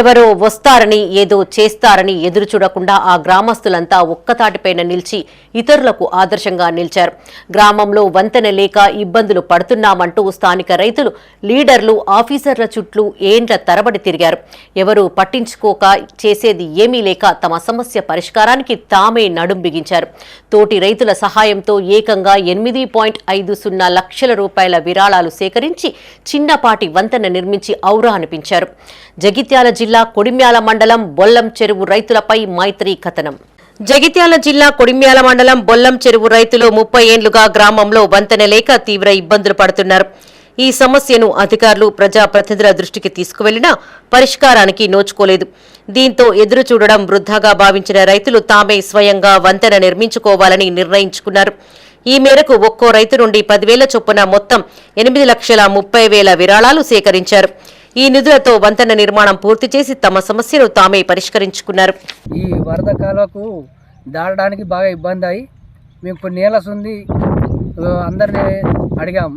ఎవరో వస్తారని ఏదో చేస్తారని ఎదురు చూడకుండా ఆ గ్రామస్తులంతా ఒక్కతాటిపైన నిలిచి ఇతరులకు ఆదర్శంగా నిలిచారు. గ్రామంలో వంతెన లేక ఇబ్బందులు పడుతున్నామంటూ స్థానిక రైతులు లీడర్లు ఆఫీసర్ల చుట్టూ ఏండ్ల తరబడి తిరిగారు. ఎవరూ పట్టించుకోక చేసేది ఏమీ లేక తమ సమస్య పరిష్కారానికి తామే నడుం బిగించారు. తోటి రైతుల సహాయంతో ఏకంగా ఎనిమిది పాయింట్ ఐదు సున్నా లక్షల రూపాయల విరాళాలు సేకరించి చిన్నపాటి వంతెన నిర్మించి ఔరా అనిపించారు. జగిత్యాల జిల్లా కొడిమ్యాల మండలం బొల్లం చెరువు రైతులపై మైత్రి కథనం. జగిత్యాల జిల్లా కొడిమ్యాల మండలం బొల్లం చెరువు రైతులు ముప్పై ఏండ్లుగా గ్రామంలో వంతెన లేక తీవ్ర ఇబ్బందులు పడుతున్నారు. ఈ సమస్యను అధికారులు ప్రజాప్రతినిధుల దృష్టికి తీసుకువెళ్ళినా పరిష్కారానికి నోచుకోలేదు. దీంతో ఎదురు చూడడం వృద్ధాగా భావించిన రైతులు తామే స్వయంగా వంతెన నిర్మించుకోవాలని నిర్ణయించుకున్నారు. ఈ మేరకు ఒక్కో రైతు నుండి పదివేల చొప్పున మొత్తం ఎనిమిది లక్షల ముప్పై వేల విరాళాలు సేకరించారు. ఈ నిధులతో వంతెన నిర్మాణం పూర్తి చేసి తమ సమస్యను తామే పరిష్కరించుకున్నారు. ఈ వరద కాలువకు దాటడానికి బాగా ఇబ్బంది అయ్యి మేము కొన్ని సుంది ఉంది అందరినీ అడిగాం.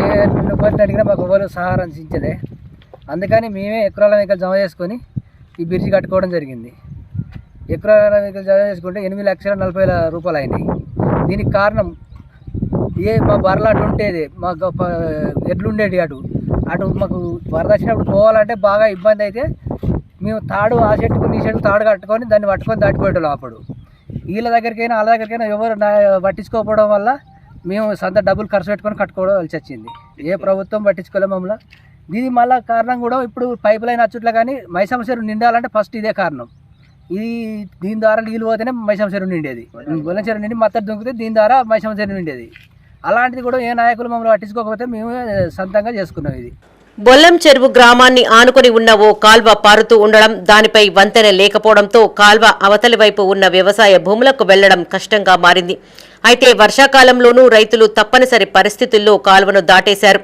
ఏ ఎవరిని అడిగినా మాకు ఎవరు సహారం అందించదే అందుకని మేమే ఎకరాల వెహికల్ జమ చేసుకొని ఈ బ్రిడ్జి కట్టుకోవడం జరిగింది. ఎకరాల వెహికల్ జమ చేసుకుంటే ఎనిమిది లక్షల నలభై వేల రూపాయలు అయినాయి. దీనికి కారణం ఏ మా బర్రెలు అటు ఉండేది మా గొప్ప ఎడ్లు ఉండేది అటు. అటు మాకు వరద వచ్చినప్పుడు పోవాలంటే బాగా ఇబ్బంది అయితే మేము తాడు ఆ చెట్టుకు నీ చెట్టు తాడు కట్టుకొని దాన్ని పట్టుకొని దాటిపోయేటోళ్ళం అప్పుడు. వీళ్ళ దగ్గరికైనా వాళ్ళ దగ్గరికైనా ఎవరు నా పట్టించుకోకపోవడం వల్ల మేము సొంత డబ్బులు ఖర్చు పెట్టుకొని కట్టుకోవాల్సి వచ్చింది. ఏ ప్రభుత్వం పట్టించుకోలేము మమ్మల్ని. దీని మళ్ళా కారణం కూడా ఇప్పుడు పైప్ లైన్ అచ్చుట్లా కానీ మైసమ్మ చెరువు నిండాలంటే ఫస్ట్ ఇదే కారణం. ఇది దీని ద్వారా నీళ్ళు పోతేనే మైసమ్మ చెరువు నిండేది. గొల్లం చెరువు నిండి మత్తడి దుంకితే దీని ద్వారా మైసమ్మ చెరువు నిండేది. అలాంటిది కూడా ఏ నాయకులు మమ్మల్ని పట్టించుకోకపోతే మేము సొంతంగా చేసుకున్నాం ఇది. బొల్లం చెరువు గ్రామాన్ని ఆనుకుని ఉన్న ఓ కాల్వ పారుతూ ఉండడం దానిపై వంతెన లేకపోవడంతో కాల్వ అవతలి వైపు ఉన్న వ్యవసాయ భూములకు వెళ్ళడం కష్టంగా మారింది. అయితే వర్షాకాలంలోనూ రైతులు తప్పనిసరి పరిస్థితుల్లో కాల్వను దాటేశారు.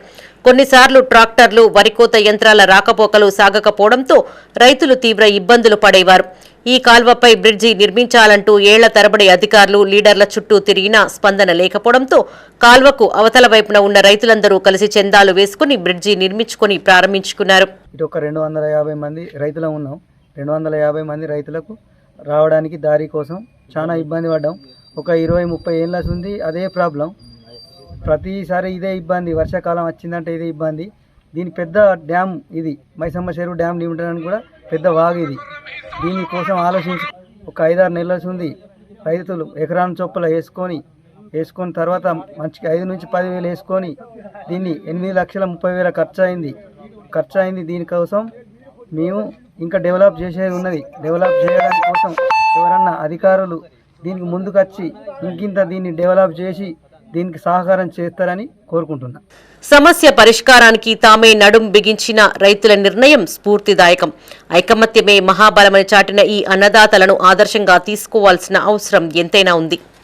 కొన్నిసార్లు ట్రాక్టర్లు వరికోత యంత్రాల రాకపోకలు సాగకపోవడంతో రైతులు తీవ్ర ఇబ్బందులు పడేవారు. ఈ కాల్వపై బ్రిడ్జి నిర్మించాలంటూ ఏళ్ళ తరబడి అధికారులు లీడర్ల చుట్టూ తిరిగినా స్పందన లేకపోవడంతో కాల్వకు అవతల వైపున ఉన్న రైతులందరూ కలిసి చందాలు వేసుకుని బ్రిడ్జి నిర్మించుకుని ప్రారంభించుకున్నారు. ఇటు ఒక రెండు వందల యాభై మంది రైతులం ఉన్నాం. రెండు వందల యాభై మంది రైతులకు రావడానికి దారి కోసం చాలా ఇబ్బంది పడ్డాం. ఒక ఇరవై ముప్పై ఏళ్ళ ఉంది అదే ప్రాబ్లం. ప్రతిసారి ఇదే ఇబ్బంది. వర్షాకాలం వచ్చిందంటే ఇదే ఇబ్బంది. దీని పెద్ద డ్యామ్ ఇది మైసమ్మ చెరువు డ్యామ్ నింపడానికి కూడా పెద్ద వాగు ఇది. దీనికోసం ఆలోచించి ఒక ఐదారు నెలల ఉంది రైతులు ఎకరాన చొప్పుల వేసుకొని వేసుకొని తర్వాత మంచిగా ఐదు నుంచి పదివేలు వేసుకొని దీన్ని ఎనిమిది లక్షల ముప్పై వేల ఖర్చు అయింది ఖర్చు అయింది దీనికోసం మేము ఇంకా డెవలప్ చేసేది ఉన్నది. డెవలప్ చేయడానికి కోసం ఎవరన్నా అధికారులు దీనికి ముందుకొచ్చి ఇంకింత దీన్ని డెవలప్ చేసి దీనికి సహకారం చేస్తారని కోరుకుంటున్నా. సమస్య పరిష్కారానికి తామే నడుం బిగించిన రైతుల నిర్ణయం స్ఫూర్తిదాయకం. ఐకమత్యమే మహాబలమని చాటిన ఈ అన్నదాతలను ఆదర్శంగా తీసుకోవాల్సిన అవసరం ఎంతైనా ఉంది.